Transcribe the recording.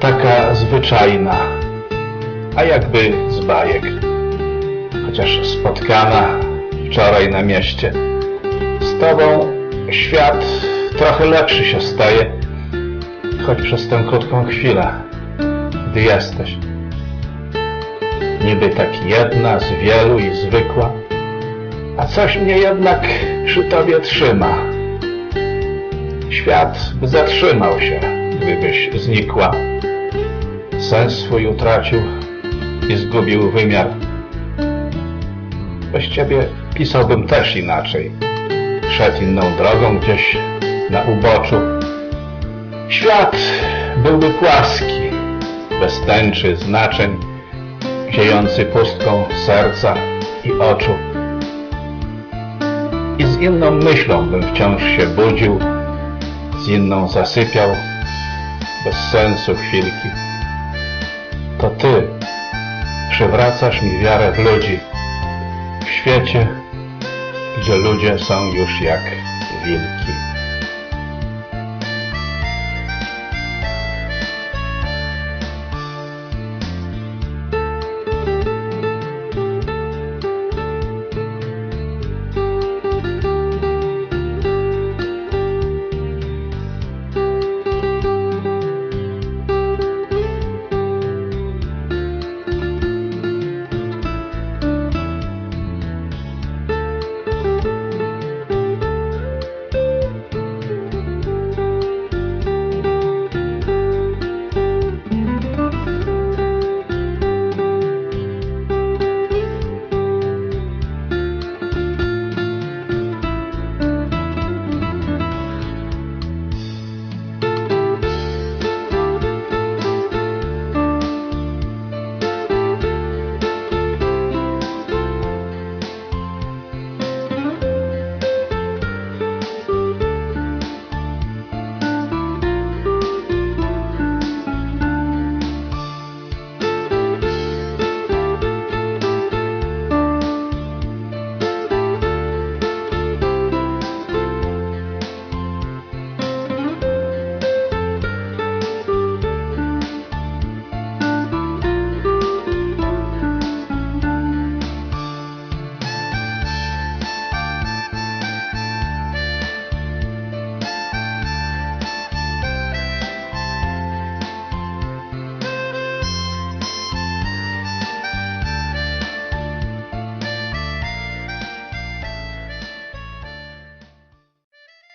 taka zwyczajna, a jakby z bajek. Chociaż spotkana wczoraj na mieście. Z tobą świat trochę lepszy się staje, choć przez tę krótką chwilę, gdy jesteś. Niby tak jedna z wielu i zwykła, a coś mnie jednak przy tobie trzyma. Świat by zatrzymał się, gdybyś znikła. Sens swój utracił i zgubił wymiar. Bez ciebie pisałbym też inaczej. Szedł inną drogą gdzieś na uboczu. Świat byłby płaski, bez tęczy znaczeń, ziejący pustką serca i oczu. I z inną myślą bym wciąż się budził, z inną zasypiał, bez sensu chwilki. To ty przywracasz mi wiarę w ludzi, w świecie, gdzie ludzie są już jak wilki.